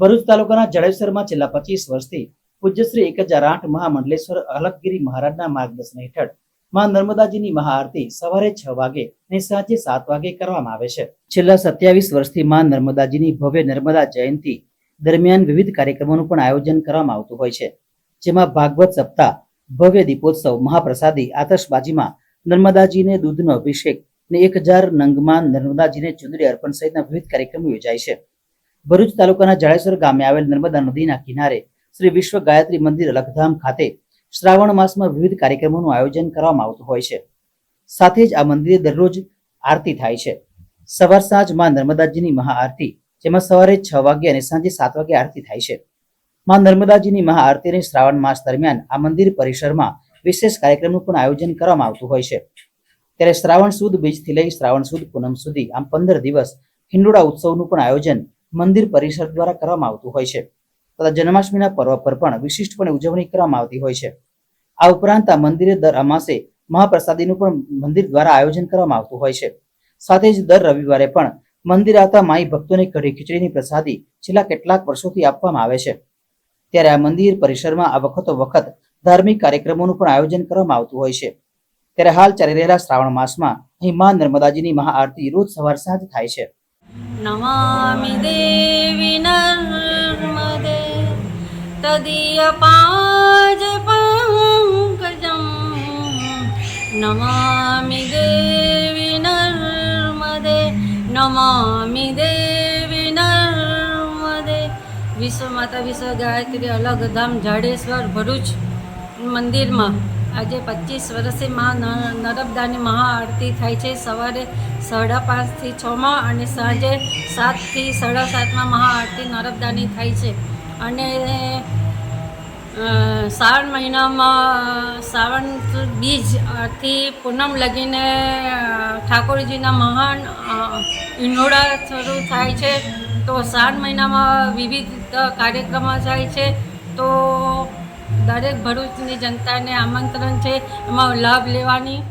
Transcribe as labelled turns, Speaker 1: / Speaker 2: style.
Speaker 1: ભરૂચ તાલુકાના જડેસરમાં છેલ્લા પચીસ વર્ષથી પૂજ્યશ્રી એક હજાર આઠ મહામંડલેશ્વર અલકગીરી મહારાજના માર્ગદર્શન હેઠળમાં નર્મદાજીની મહાઆરતી સવારે છ વાગે અને સાંજે સાત વાગે કરવામાં આવે છે. છેલ્લા સત્યાવીસ વર્ષથી માં નર્મદાજીની ભવ્ય નર્મદા જયંતિ દરમિયાન વિવિધ કાર્યક્રમોનું પણ આયોજન કરવામાં આવતું હોય છે. જેમાં ભાગવત સપ્તાહ, ભવ્ય દીપોત્સવ, મહાપ્રસાદી, આતશબાજીમાં નર્મદાજીને દૂધનો અભિષેક અને એક હજાર નંગમાં નર્મદાજીને ચુંદડી અર્પણ સહિતના વિવિધ કાર્યક્રમો યોજાય છે. ભરૂચ તાલુકાના જાડેશ્વર ગામે આવેલ નર્મદા નદીના કિનારે શ્રી વિશ્વ ગાયત્રી મંદિર લખધામ ખાતે શ્રાવણ માસમાં વિવિધ કાર્યક્રમોનું આયોજન કરવામાં આવતું હોય છે. સાથે જ આ મંદિરે દરરોજ આરતી થાય છે. સવાર સાંજમાં નર્મદાજીની મહાઆરતી, જેમાં સવારે છ વાગે અને સાંજે સાત વાગે આરતી થાય છે. માં નર્મદાજીની મહાઆરતીને શ્રાવણ માસ દરમિયાન આ મંદિર પરિસરમાં વિશેષ કાર્યક્રમનું પણ આયોજન કરવામાં આવતું હોય છે. ત્યારે શ્રાવણ સુદ બીજથી લઈ શ્રાવણ સુદ પૂનમ સુધી આમ પંદર દિવસ હિંડોળા ઉત્સવનું પણ આયોજન મંદિર પરિસર દ્વારા કરવામાં આવતું હોય છે. તથા જન્માષ્ટમીના પર્વ પર પણ વિશિષ્ટપણે ઉજવણી કરવામાં આવતી હોય છે. આ ઉપરાંત આ મંદિરે દર અમાસે મહાપ્રસાદીનું પણ મંદિર દ્વારા આયોજન કરવામાં આવતું હોય છે. સાથે જ દર રવિવારે પણ મંદિર આવતા માઈ ભક્તોને કઢી ખીચડીની પ્રસાદી છેલ્લા કેટલાક વર્ષોથી આપવામાં આવે છે. ત્યારે આ મંદિર પરિસરમાં આ વખતો વખત ધાર્મિક કાર્યક્રમોનું પણ આયોજન કરવામાં આવતું હોય છે. ત્યારે હાલ ચાલી રહેલા શ્રાવણ માસમાં અહીં મા નર્મદાજીની મહાઆરતી રોજ સવાર સાંજ થાય છે.
Speaker 2: નમામિ देवि नर्मदे। તદીયપાજ પંકજમ નમામિ દેવી નર્મદે નમામિ દેવી નર્મદે વિશ્વમાતા વિશ્વ ગાયત્રી અલગધામ જાડેશ્વર ભરૂચ મંદિરમાં આજે પચીસ વર્ષે મા નર્મદાની મહાઆરતી થાય છે. સવારે સાડા પાંચથી છમાં અને સાંજે સાતથી સાડા સાતમાં મહાઆરતી નર્મદાની થાય છે. અને શ્રાવણ મહિનામાં શ્રાવણ બીજથી પૂનમ લગીને ઠાકોરજીના મહાન ઇનોડા શરૂ થાય છે. તો શ્રાવણ મહિનામાં વિવિધ કાર્યક્રમો થાય છે. તો દરેક ભરૂચની જનતાને આમંત્રણ છે. એમાં લાભ લેવાની